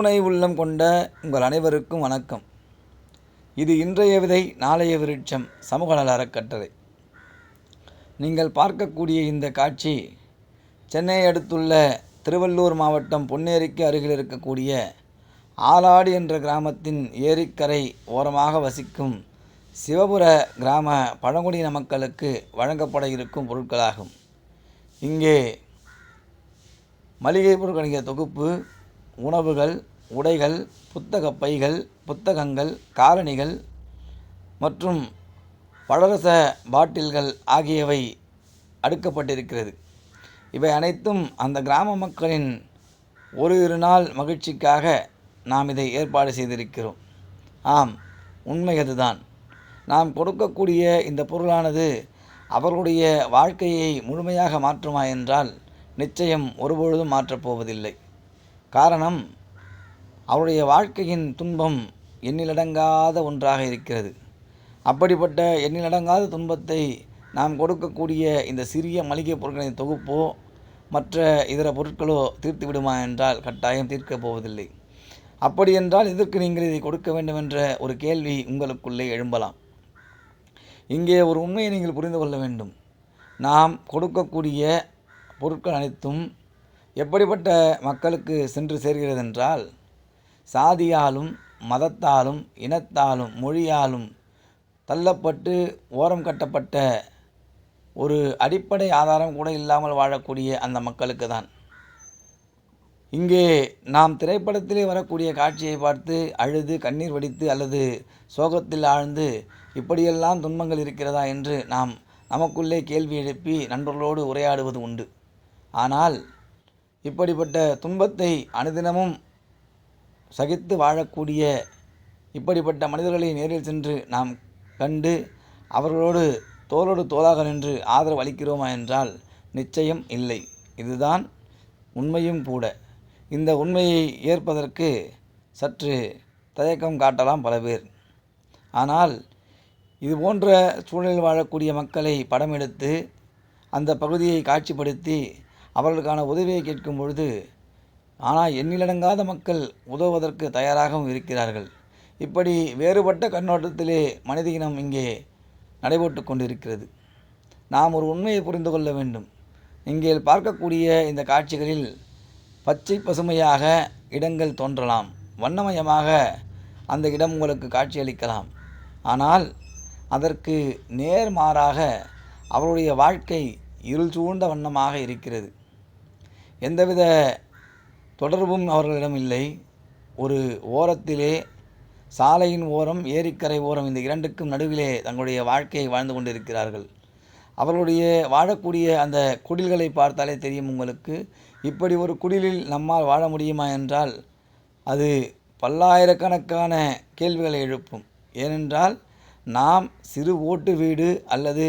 கருணை உள்ளம் கொண்ட உங்கள் அனைவருக்கும் வணக்கம். இது இன்றைய விதை நாளைய விருட்சம் சமூக நல அறக்கட்டளை. நீங்கள் பார்க்கக்கூடிய இந்த காட்சி சென்னையை அடுத்துள்ள திருவள்ளூர் மாவட்டம் பொன்னேரிக்கு அருகில் இருக்கக்கூடிய ஆலாடு என்ற கிராமத்தின் ஏரிக்கரை ஓரமாக வசிக்கும் சிவபுர கிராம பழங்குடியின மக்களுக்கு வழங்கப்பட இருக்கும் பொருட்களாகும். இங்கே மளிகை பொருட்களின் தொகுப்பு உணவுகள் உடைகள் புத்தக பைகள் புத்தகங்கள் காலணிகள் மற்றும் பழரச பாட்டில்கள் ஆகியவை அடுக்கப்பட்டிருக்கிறது. இவை அனைத்தும் அந்த கிராம மக்களின் ஒரு இரு நாள் மகிழ்ச்சிக்காக நாம் இதை ஏற்பாடு செய்திருக்கிறோம். ஆம் உண்மை அதுதான். நாம் கொடுக்கக்கூடிய இந்த பொருளானது அவர்களுடைய வாழ்க்கையை முழுமையாக மாற்றுமா என்றால் நிச்சயம் ஒருபொழுதும் மாற்றப் போவதில்லை. காரணம் அவருடைய வாழ்க்கையின் துன்பம் எண்ணிலடங்காத ஒன்றாக இருக்கிறது. அப்படிப்பட்ட எண்ணிலடங்காத துன்பத்தை நாம் கொடுக்கக்கூடிய இந்த சிறிய மளிகை பொருட்களின் தொகுப்போ மற்ற இதர பொருட்களோ தீர்த்து விடுமா என்றால் கட்டாயம் தீர்க்கப் போவதில்லை. அப்படி என்றால் இதற்கு நீங்கள் இதை கொடுக்க வேண்டும் என்ற ஒரு கேள்வி உங்களுக்குள்ளே எழும்பலாம். இங்கே ஒரு உண்மையை நீங்கள் புரிந்து கொள்ள வேண்டும். நாம் கொடுக்கக்கூடிய பொருட்கள் அனைத்தும் எப்படிப்பட்ட மக்களுக்கு சென்று சேர்கிறது என்றால் சாதியாலும் மதத்தாலும் இனத்தாலும் மொழியாலும் தள்ளப்பட்டு ஓரம் கட்டப்பட்ட ஒரு அடிப்படை ஆதாரம் கூட இல்லாமல் வாழக்கூடிய அந்த மக்களுக்கு தான் இங்கே நாம் திரைப்படத்திலே வரக்கூடிய காட்சியை பார்த்து அழுது கண்ணீர் வடித்து அல்லது சோகத்தில் ஆழ்ந்து இப்படியெல்லாம் துன்பங்கள் இருக்கிறதா என்று நாம் நமக்குள்ளே கேள்வி எழுப்பி நண்பர்களோடு உரையாடுவது உண்டு. ஆனால் இப்படிப்பட்ட துன்பத்தை அனுதினமும் சகித்து வாழக்கூடிய இப்படிப்பட்ட மனிதர்களை நேரில் சென்று நாம் கண்டு அவர்களோடு தோளோடு தோளாக நின்று ஆதரவு அளிக்கிறோமா என்றால் நிச்சயம் இல்லை. இதுதான் உண்மையும் கூட. இந்த உண்மையை ஏற்பதற்கு சற்று தயக்கம் காட்டலாம் பல பேர். ஆனால் இது போன்ற சூழலில் வாழக்கூடிய மக்களை படம் எடுத்து அந்த பகுதியை காட்சிப்படுத்தி அவர்களுக்கான உதவியை கேட்கும் பொழுது ஆனால் எண்ணிலடங்காத மக்கள் உதவுவதற்கு தயாராகவும் இருக்கிறார்கள். இப்படி வேறுபட்ட கண்ணோட்டத்திலே மனித இனம் இங்கே நடைபெற்று கொண்டிருக்கிறது. நாம் ஒரு உண்மையை புரிந்து கொள்ள வேண்டும். இங்கே பார்க்கக்கூடிய இந்த காட்சிகளில் பச்சை பசுமையாக இடங்கள் தோன்றலாம். வண்ணமயமாக அந்த இடம் உங்களுக்கு காட்சியளிக்கலாம் ஆனால் அதற்கு நேர்மாறாக அவருடைய வாழ்க்கை இருள் சூழ்ந்த வண்ணமாக இருக்கிறது. எந்தவித தொடர்பும் அவர்களிடம் இல்லை. ஒரு ஓரத்திலே சாலையின் ஓரம் ஏரிக்கரை ஓரம் இந்த இரண்டுக்கும் நடுவிலே தங்களுடைய வாழ்க்கையை வாழ்ந்து கொண்டிருக்கிறார்கள். அவர்களுடைய வாழக்கூடிய அந்த குடில்களை பார்த்தாலே தெரியும் உங்களுக்கு. இப்படி ஒரு குடிலில் நம்மால் வாழ முடியுமா என்றால் அது பல்லாயிரக்கணக்கான கேள்விகளை எழுப்பும். ஏனென்றால் நாம் சிறு ஓட்டு வீடு அல்லது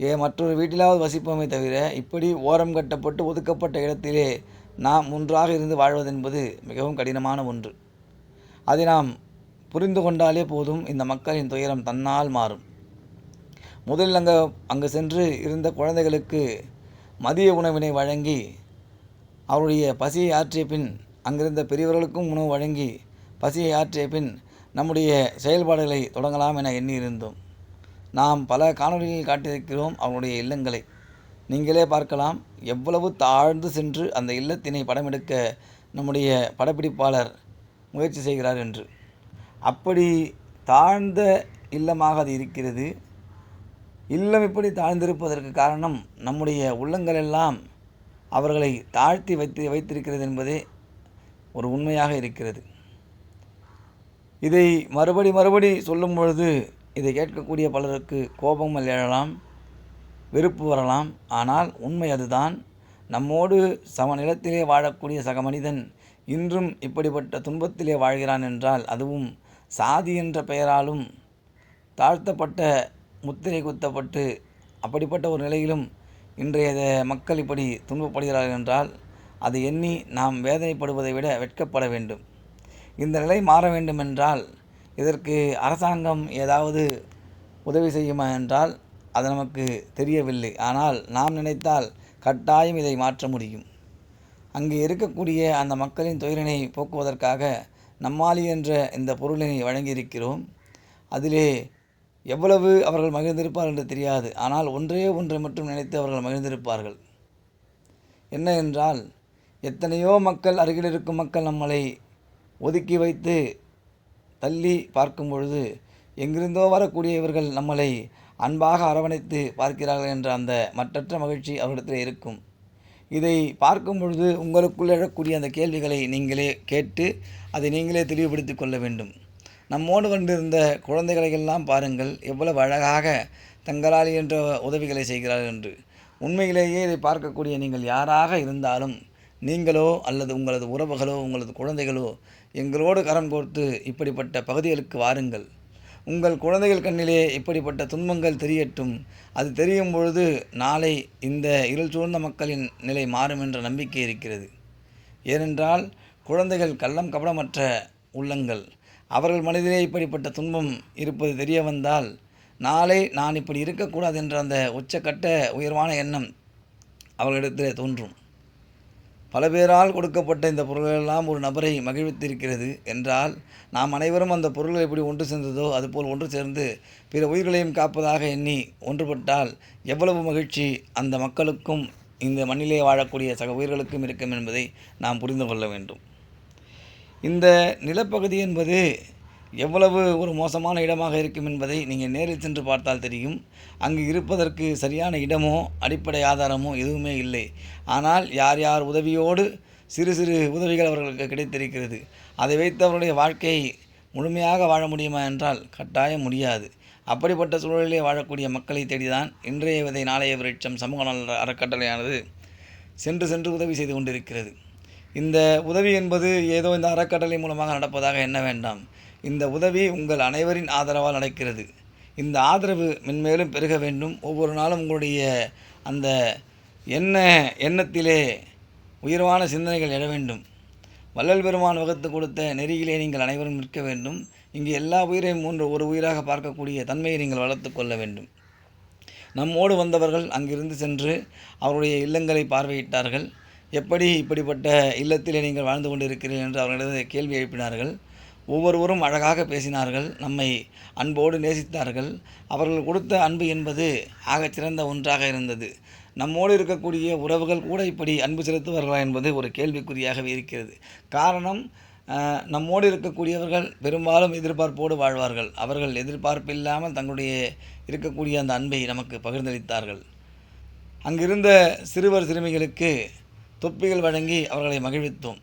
ஏ மற்றொரு வீட்டிலாவது வசிப்போமே தவிர இப்படி ஓரம் கட்டப்பட்டு ஒதுக்கப்பட்ட இடத்திலே நாம் ஒன்றாக இருந்து வாழ்வதென்பது மிகவும் கடினமான ஒன்று. அதை நாம் புரிந்து கொண்டாலே போதும் இந்த மக்களின் துயரம் தன்னால் மாறும். முதலில் அங்கே அங்கு சென்று இருந்த குழந்தைகளுக்கு மதிய உணவினை வழங்கி அவருடைய பசியை ஆற்றிய பின் அங்கிருந்த பெரியவர்களுக்கும் உணவு வழங்கி பசியை ஆற்றிய பின் நம்முடைய செயல்பாடுகளை தொடங்கலாம் என எண்ணியிருந்தோம். நாம் பல காணொலிகளில் காட்டியிருக்கிறோம் அவருடைய இல்லங்களை. நீங்களே பார்க்கலாம். எவ்வளவு தாழ்ந்து சென்று அந்த இல்லத்தினை படமெடுக்க நம்முடைய படப்பிடிப்பாளர் முயற்சி செய்கிறார் என்று. அப்படி தாழ்ந்த இல்லமாக அது இருக்கிறது. இல்லம் இப்படி தாழ்ந்திருப்பதற்கு காரணம் நம்முடைய உள்ளங்கள் எல்லாம் அவர்களை தாழ்த்தி வைத்து வைத்திருக்கிறது என்பதே ஒரு உண்மையாக இருக்கிறது. இதை மறுபடி மறுபடி சொல்லும் பொழுது இதை கேட்கக்கூடிய பலருக்கு கோபம் எழலாம். வெறுப்பு வரலாம். ஆனால் உண்மை அதுதான். நம்மோடு சமநிலத்திலே வாழக்கூடிய சக மனிதன் இன்றும் இப்படிப்பட்ட துன்பத்திலே வாழ்கிறான் என்றால் அதுவும் சாதி என்ற பெயராலும் தாழ்த்தப்பட்ட முத்திரை குத்தப்பட்டு அப்படிப்பட்ட ஒரு நிலையிலும் இன்றைய மக்கள் இப்படி துன்பப்படுகிறார்கள் என்றால் அதை எண்ணி நாம் வேதனைப்படுவதை விட வெட்கப்பட வேண்டும். இந்த நிலை மாற வேண்டுமென்றால் இதற்கு அரசாங்கம் ஏதாவது உதவி செய்யுமா என்றால் அது நமக்கு தெரியவில்லை. ஆனால் நாம் நினைத்தால் கட்டாயம் இதை மாற்ற முடியும். அங்கே இருக்கக்கூடிய அந்த மக்களின் துயரினை போக்குவதற்காக நம்மாலி என்ற இந்த பொருளினை வழங்கியிருக்கிறோம். அதிலே எவ்வளவு அவர்கள் மகிழ்ந்திருப்பார்கள் என்று தெரியாது. ஆனால் ஒன்றே ஒன்றை மட்டும் நினைத்து அவர்கள் மகிழ்ந்திருப்பார்கள். என்ன என்றால் எத்தனையோ மக்கள் அருகில் இருக்கும் மக்கள் நம்மளை ஒதுக்கி வைத்து தள்ளி பார்க்கும் பொழுது எங்கிருந்தோ வரக்கூடிய இவர்கள் நம்மளை அன்பாக அரவணைத்து பார்க்கிறார்கள் என்ற அந்த மற்றற்ற மகிழ்ச்சி அவரிடத்தில் இருக்கும். இதை பார்க்கும் பொழுது உங்களுக்குள் எழக்கூடிய அந்த கேள்விகளை நீங்களே கேட்டு அதை நீங்களே தெளிவுபடுத்திக் கொள்ள வேண்டும். நம்மோடு வந்திருந்த குழந்தைகளையெல்லாம் பாருங்கள் எவ்வளவு அழகாக தங்களால் என்ற உதவிகளை செய்கிறார்கள் என்று. உண்மையிலேயே இதை பார்க்கக்கூடிய நீங்கள் யாராக இருந்தாலும் நீங்களோ அல்லது உங்களது உறவுகளோ உங்களது குழந்தைகளோ எங்களோடு கரம் கோர்த்து இப்படிப்பட்ட பகுதிகளுக்கு வாருங்கள். உங்கள் குழந்தைகள் கண்ணிலே இப்படிப்பட்ட துன்பங்கள் தெரியட்டும். அது தெரியும் பொழுது நாளை இந்த இருள் சூழ்ந்த மக்களின் நிலை மாறும் என்ற நம்பிக்கை இருக்கிறது. ஏனென்றால் குழந்தைகள் கள்ளம் கபடமற்ற உள்ளங்கள். அவர்கள் மனதிலே இப்படிப்பட்ட துன்பம் இருப்பது தெரிய வந்தால் நாளை நான் இப்படி இருக்கக்கூடாது என்ற அந்த உச்சக்கட்ட உயர்வான எண்ணம் அவர்களிடத்திலே தோன்றும். பல பேரால் கொடுக்கப்பட்ட இந்த பொருள்களெல்லாம் ஒரு நபரை மகிழ்வித்திருக்கிறது. என்றால் நாம் அனைவரும் அந்த பொருள்கள் எப்படி ஒன்று சேர்ந்ததோ அதுபோல் ஒன்று சேர்ந்து பிற உயிர்களையும் காப்பதாக எண்ணி ஒன்றுபட்டால் எவ்வளவு மகிழ்ச்சி அந்த மக்களுக்கும் இந்த மண்ணிலே வாழக்கூடிய சக உயிர்களுக்கும் இருக்கும் என்பதை நாம் புரிந்து கொள்ள வேண்டும். இந்த நிலப்பகுதி என்பது எவ்வளவு ஒரு மோசமான இடமாக இருக்கும் என்பதை நீங்கள் நேரில் சென்று பார்த்தால் தெரியும். அங்கு இருப்பதற்கு சரியான இடமோ அடிப்படை ஆதாரமோ எதுவுமே இல்லை. ஆனால் யார் யார் உதவியோடு சிறு சிறு உதவிகள் அவர்களுக்கு கிடைத்திருக்கிறது. அதை வைத்து அவருடைய வாழ்க்கையை முழுமையாக வாழ முடியுமா என்றால் கட்டாயம் முடியாது. அப்படிப்பட்ட சூழலிலே வாழக்கூடிய மக்களை தேடிதான் இன்றைய விதை நாளைய விருட்சம் சமூக நல அறக்கட்டளையானது சென்று சென்று உதவி செய்து கொண்டிருக்கிறது. இந்த உதவி என்பது ஏதோ இந்த அறக்கட்டளை மூலமாக நடப்பதாக எண்ண வேண்டாம். இந்த உதவி உங்கள் அனைவரின் ஆதரவால் நடக்கிறது. இந்த ஆதரவு மென்மேலும் பெருக வேண்டும். ஒவ்வொரு நாளும் உங்களுடைய அந்த எண்ண எண்ணத்திலே உயர்வான சிந்தனைகள் எழ வேண்டும். வள்ளல் பெருமான் வகுத்து கொடுத்த நெறியிலே நீங்கள் அனைவரும் நிற்க வேண்டும். இங்கு எல்லா உயிரையும் மூன்று ஒரு உயிராக பார்க்கக்கூடிய தன்மையை நீங்கள் வளர்த்து கொள்ள வேண்டும். நம்மோடு வந்தவர்கள் அங்கிருந்து சென்று அவருடைய இல்லங்களை பார்வையிட்டார்கள். எப்படி இப்படிப்பட்ட இல்லத்திலே நீங்கள் வாழ்ந்து கொண்டிருக்கிறீர்கள் என்று அவர்களிடம் கேள்வி எழுப்பினார்கள். ஒவ்வொருவரும் அழகாக பேசினார்கள் நம்மை அன்போடு நேசித்தார்கள். அவர்கள் கொடுத்த அன்பு என்பது ஆகச் சிறந்த ஒன்றாக இருந்தது. நம்மோடு இருக்கக்கூடிய உறவுகள் கூட இப்படி அன்பு செலுத்துவார்களா என்பது ஒரு கேள்விக்குறியாகவே இருக்கிறது. காரணம் நம்மோடு இருக்கக்கூடியவர்கள் பெரும்பாலும் எதிர்பார்ப்போடு வாழ்வார்கள். அவர்கள் எதிர்பார்ப்பில்லாமல் தங்களுடைய இருக்கக்கூடிய அந்த அன்பை நமக்கு பகிர்ந்தளித்தார்கள். அங்கிருந்த சிறுவர் சிறுமிகளுக்கு தொப்பிகள் வழங்கி அவர்களை மகிழ்வித்தோம்.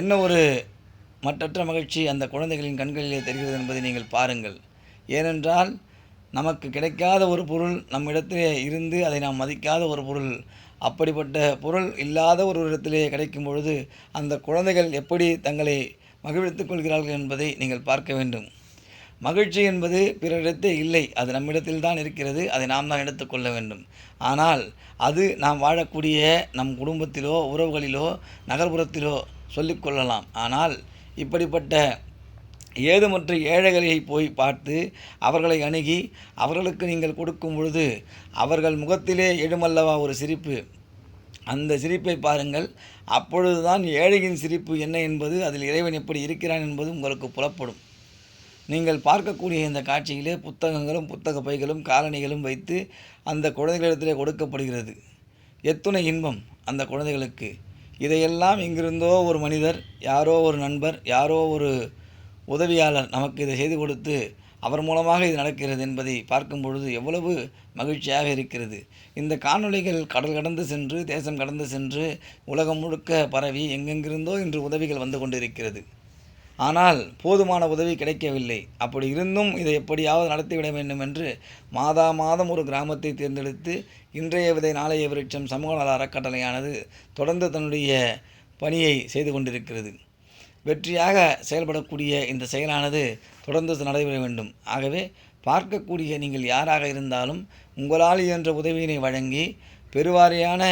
என்ன ஒரு மற்றற்ற மகிழ்ச்சி அந்த குழந்தைகளின் கண்களிலே தெரிகிறது என்பதை நீங்கள் பாருங்கள். ஏனென்றால் நமக்கு கிடைக்காத ஒரு பொருள் நம்மிடத்திலே இருந்து அதை நாம் மதிக்காத ஒரு பொருள் அப்படிப்பட்ட பொருள் இல்லாத ஒரு இடத்திலே கிடைக்கும் பொழுது அந்த குழந்தைகள் எப்படி தங்களை மகிழ்வித்துக் கொள்கிறார்கள் என்பதை நீங்கள் பார்க்க வேண்டும். மகிழ்ச்சி என்பது பிறரிடத்தே இல்லை அது நம்மிடத்தில் தான் இருக்கிறது அதை நாம் தான் எடுத்துக்கொள்ள வேண்டும். ஆனால் அது நாம் வாழக்கூடிய நம் குடும்பத்திலோ உறவுகளிலோ நகர்ப்புறத்திலோ சொல்லிக்கொள்ளலாம் ஆனால் இப்படிப்பட்ட ஏதுமற்ற ஏழைகளை போய் பார்த்து அவர்களை அணுகி அவர்களுக்கு நீங்கள் கொடுக்கும் பொழுது அவர்கள் முகத்திலே எழுமல்லவா ஒரு சிரிப்பு. அந்த சிரிப்பை பாருங்கள். அப்பொழுதுதான் ஏழையின் சிரிப்பு என்ன என்பது அதில் இறைவன் எப்படி இருக்கிறான் என்பது உங்களுக்கு புலப்படும். நீங்கள் பார்க்கக்கூடிய இந்த காட்சியிலே புத்தகங்களும் புத்தக பைகளும் காலணிகளும் வைத்து அந்த குழந்தைகளிடத்திலே கொடுக்கப்படுகிறது. எத்துணை இன்பம் அந்த குழந்தைகளுக்கு. இதையெல்லாம் இங்கிருந்தோ ஒரு மனிதர் யாரோ ஒரு நண்பர் யாரோ ஒரு உதவியாளர் நமக்கு இதை செய்து கொடுத்து அவர் மூலமாக இது நடக்கிறது என்பதை பார்க்கும் பொழுது எவ்வளவு மகிழ்ச்சியாக இருக்கிறது. இந்த காணொளிகள் கடல் கடந்து சென்று தேசம் கடந்து சென்று உலகம் முழுக்க பரவி எங்கெங்கிருந்தோ இன்று உதவிகள் வந்து கொண்டிருக்கிறது. ஆனால் போதுமான உதவி கிடைக்கவில்லை. அப்படி இருந்தும் இதை எப்படியாவது நடத்திவிட வேண்டும் என்று மாதா மாதம் ஒரு கிராமத்தை தேர்ந்தெடுத்து இன்றைய விதை நாளைய விருட்சம் சமூக நல அறக்கட்டளையானது தொடர்ந்து தன்னுடைய பணியை செய்து கொண்டிருக்கிறது. வெற்றியாக செயல்படக்கூடிய இந்த செயலானது தொடர்ந்து நடைபெற வேண்டும். ஆகவே பார்க்கக்கூடிய நீங்கள் யாராக இருந்தாலும் உங்களால் இயன்ற உதவியினை வழங்கி பெருவாரியான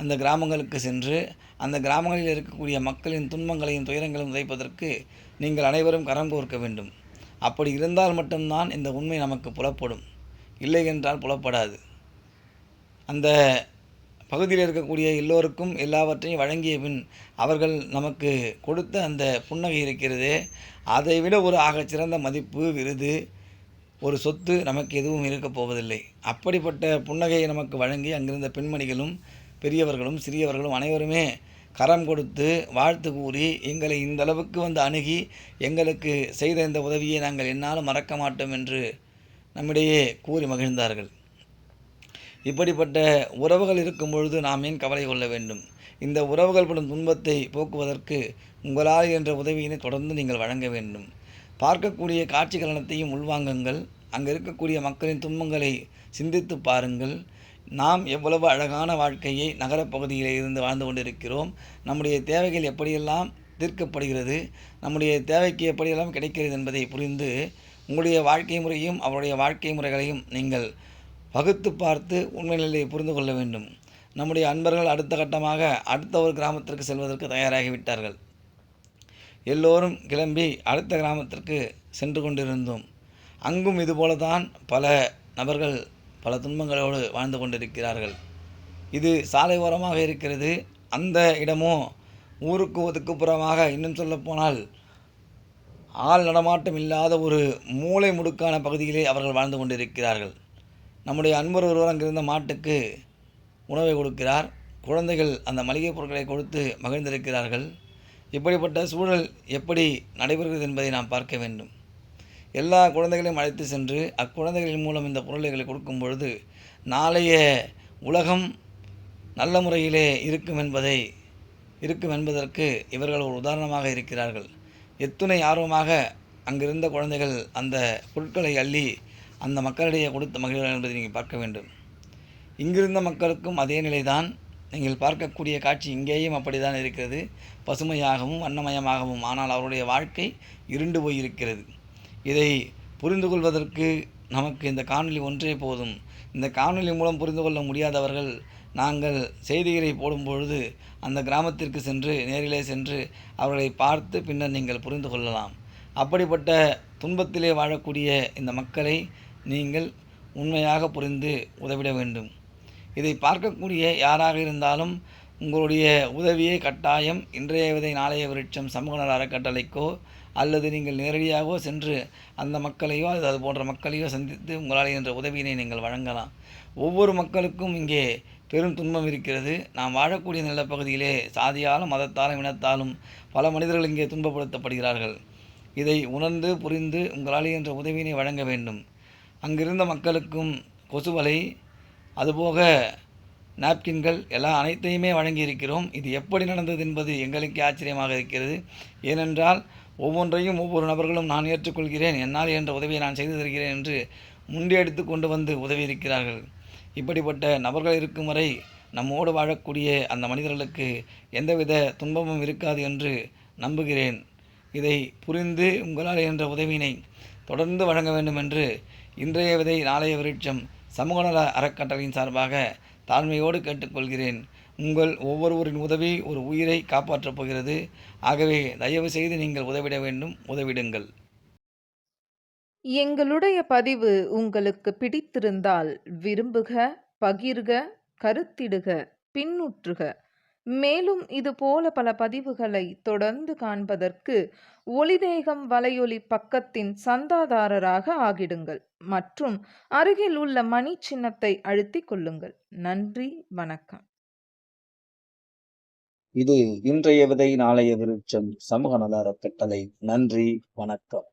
அந்த கிராமங்களுக்கு சென்று அந்த கிராமங்களில் இருக்கக்கூடிய மக்களின் துன்பங்களையும் துயரங்களையும் உதைப்பதற்கு நீங்கள் அனைவரும் கரம் கோர்க்க வேண்டும். அப்படி இருந்தால் மட்டும்தான் இந்த உண்மை நமக்கு புலப்படும். இல்லை என்றால் புலப்படாது. அந்த பகுதியில் இருக்கக்கூடிய எல்லோருக்கும் எல்லாவற்றையும் வழங்கிய பின் அவர்கள் நமக்கு கொடுத்த அந்த புன்னகை இருக்கிறதே அதை விட ஒரு ஆகச்சிறந்த மதிப்பு விருது ஒரு சொத்து நமக்கு எதுவும் இருக்கப் போவதில்லை. அப்படிப்பட்ட புன்னகையை நமக்கு வழங்கி அங்கிருந்த பெண்மணிகளும் பெரியவர்களும் சிறியவர்களும் அனைவருமே கரம் கொடுத்து வாழ்த்து கூறி எங்களை இந்த அளவுக்கு வந்து அணுகி எங்களுக்கு செய்த இந்த உதவியை நாங்கள் என்னாலும் மறக்க மாட்டோம் என்று நம்மிடையே கூறி மகிழ்ந்தார்கள். இப்படிப்பட்ட உறவுகள் இருக்கும் பொழுது நாம் ஏன் கவலை கொள்ள வேண்டும்? இந்த உறவுகள் படும் துன்பத்தை போக்குவதற்கு உங்களால் என்ற உதவியினை தொடர்ந்து நீங்கள் வழங்க வேண்டும். பார்க்கக்கூடிய காட்சி கலனத்தையும் உள்வாங்குங்கள். அங்கே இருக்கக்கூடிய மக்களின் துன்பங்களை சிந்தித்து பாருங்கள். நாம் எவ்வளவு அழகான வாழ்க்கையை நகரப்பகுதியில் இருந்து வாழ்ந்து கொண்டிருக்கிறோம். நம்முடைய தேவைகள் எப்படியெல்லாம் தீர்க்கப்படுகிறது? நம்முடைய தேவைக்கு எப்படியெல்லாம் கிடைக்கிறது என்பதை புரிந்து உங்களுடைய வாழ்க்கை முறையும் அவருடைய வாழ்க்கை முறைகளையும் நீங்கள் வகுத்து பார்த்து உண்மை நிலையை புரிந்து கொள்ள வேண்டும். நம்முடைய அன்பர்கள் அடுத்த கட்டமாக அடுத்த ஒரு கிராமத்திற்கு செல்வதற்கு தயாராகிவிட்டார்கள். எல்லோரும் கிளம்பி அடுத்த கிராமத்திற்கு சென்று கொண்டிருந்தோம். அங்கும் இதுபோல தான் பல நபர்கள் பல துன்பங்களோடு வாழ்ந்து கொண்டிருக்கிறார்கள். இது சாலை ஓரமாக இருக்கிறது. அந்த இடமோ ஊருக்கு ஒதுக்குப்புறமாக இன்னும் சொல்லப்போனால் ஆள் நடமாட்டம் இல்லாத ஒரு மூளை முடுக்கான பகுதியிலே அவர்கள் வாழ்ந்து கொண்டிருக்கிறார்கள். நம்முடைய அன்பர் ஒருவர் அங்கிருந்த மாட்டுக்கு உணவை கொடுக்கிறார். குழந்தைகள் அந்த மளிகை பொருட்களை கொடுத்து மகிழ்ந்திருக்கிறார்கள். இப்படிப்பட்ட சூழல் எப்படி நடைபெறுகிறது என்பதை நாம் பார்க்க வேண்டும். எல்லா குழந்தைகளையும் அழைத்து சென்று அக்குழந்தைகளின் மூலம் இந்த பொருளைகளை கொடுக்கும் பொழுது நாளைய உலகம் நல்ல முறையிலே இருக்கும் என்பதை இருக்கும் என்பதற்கு இவர்கள் ஒரு உதாரணமாக இருக்கிறார்கள். எத்துணை ஆர்வமாக அங்கிருந்த குழந்தைகள் அந்த பொருட்களை அள்ளி அந்த மக்களிடையே கொடுத்த மகிழ்வார்கள் என்பதை நீங்கள் பார்க்க வேண்டும். இங்கிருந்த மக்களுக்கும் அதே நிலைதான். நீங்கள் பார்க்கக்கூடிய காட்சி இங்கேயும் அப்படிதான் இருக்கிறது. பசுமையாகவும் வண்ணமயமாகவும் ஆனால் அவருடைய வாழ்க்கை இருண்டு போயிருக்கிறது. இதை புரிந்து கொள்வதற்கு நமக்கு இந்த காணொலி ஒன்றே போதும். இந்த காணொலி மூலம் புரிந்து கொள்ள முடியாதவர்கள் நாங்கள் செய்திகளை போடும்பொழுது அந்த கிராமத்திற்கு சென்று நேரிலே சென்று அவர்களை பார்த்து பின்னர் நீங்கள் புரிந்து கொள்ளலாம். அப்படிப்பட்ட துன்பத்திலே வாழக்கூடிய இந்த மக்களை நீங்கள் உண்மையாக புரிந்து உதவிட வேண்டும். இதை பார்க்கக்கூடிய யாராக இருந்தாலும் உங்களுடைய உதவியை கட்டாயம். இன்றைய விதை நாளைய விருட்சம் சமூக நல அறக்கட்டளைக்கோ அல்லது நீங்கள் நேரடியாகவோ சென்று அந்த மக்களையோ அல்லது அது போன்ற மக்களையோ சந்தித்து உங்களால் என்ற உதவியினை நீங்கள் வழங்கலாம். ஒவ்வொரு மக்களுக்கும் இங்கே பெரும் துன்பம் இருக்கிறது. நாம் வாழக்கூடிய நிலப்பகுதியிலே சாதியாலும் மதத்தாலும் இனத்தாலும் பல மனிதர்கள் இங்கே துன்பப்படுத்தப்படுகிறார்கள். இதை உணர்ந்து புரிந்து உங்களால் என்ற உதவியினை வழங்க வேண்டும். அங்கிருந்த மக்களுக்கும் கொசுவலை அதுபோக நாப்கின்கள் எல்லாம் அனைத்தையுமே வழங்கியிருக்கிறோம். இது எப்படி நடந்தது என்பது எங்களுக்கு ஆச்சரியமாக இருக்கிறது. ஏனென்றால் ஒவ்வொன்றையும் ஒவ்வொரு நபர்களும் நான் ஏற்றுக்கொள்கிறேன். என்னால் என்ற உதவியை நான் செய்து தருகிறேன் என்று முண்டியடித்து கொண்டு வந்து உதவி இருக்கிறார்கள் இப்படிப்பட்ட நபர்கள் இருக்கும் வரை நம்மோடு வாழக்கூடிய அந்த மனிதர்களுக்கு எந்தவித துன்பமும் இருக்காது என்று நம்புகிறேன். இதை புரிந்து உங்களால் என்ற உதவியினை தொடர்ந்து வழங்க வேண்டும் என்று இன்றைய விதை நாளைய விருட்சம் சமூக நல அறக்கட்டளையின் சார்பாக தாழ்மையோடு கேட்டுக்கொள்கிறேன். உங்கள் ஒவ்வொருவரின் உதவி ஒரு உயிரை காப்பாற்றப் போகிறது. ஆகவே தயவு செய்து நீங்கள் உதவிட வேண்டும். உதவிடுங்கள். எங்களுடைய பதிவு உங்களுக்கு பிடித்திருந்தால் விரும்புக பகிர்க கருத்திடுக பின்னுற்றுக. மேலும் இது போல பல பதிவுகளை தொடர்ந்து காண்பதற்கு ஒளிதேகம் வலையொலி பக்கத்தின் சந்தாதாரராக ஆகிடுங்கள். மற்றும் அருகில் உள்ள மணி சின்னத்தை அழுத்திக் கொள்ளுங்கள். நன்றி வணக்கம். இது இன்றைய விதை நாளைய விருட்சம் சமூக நல அறக்கட்டளை நன்றி வணக்கம்.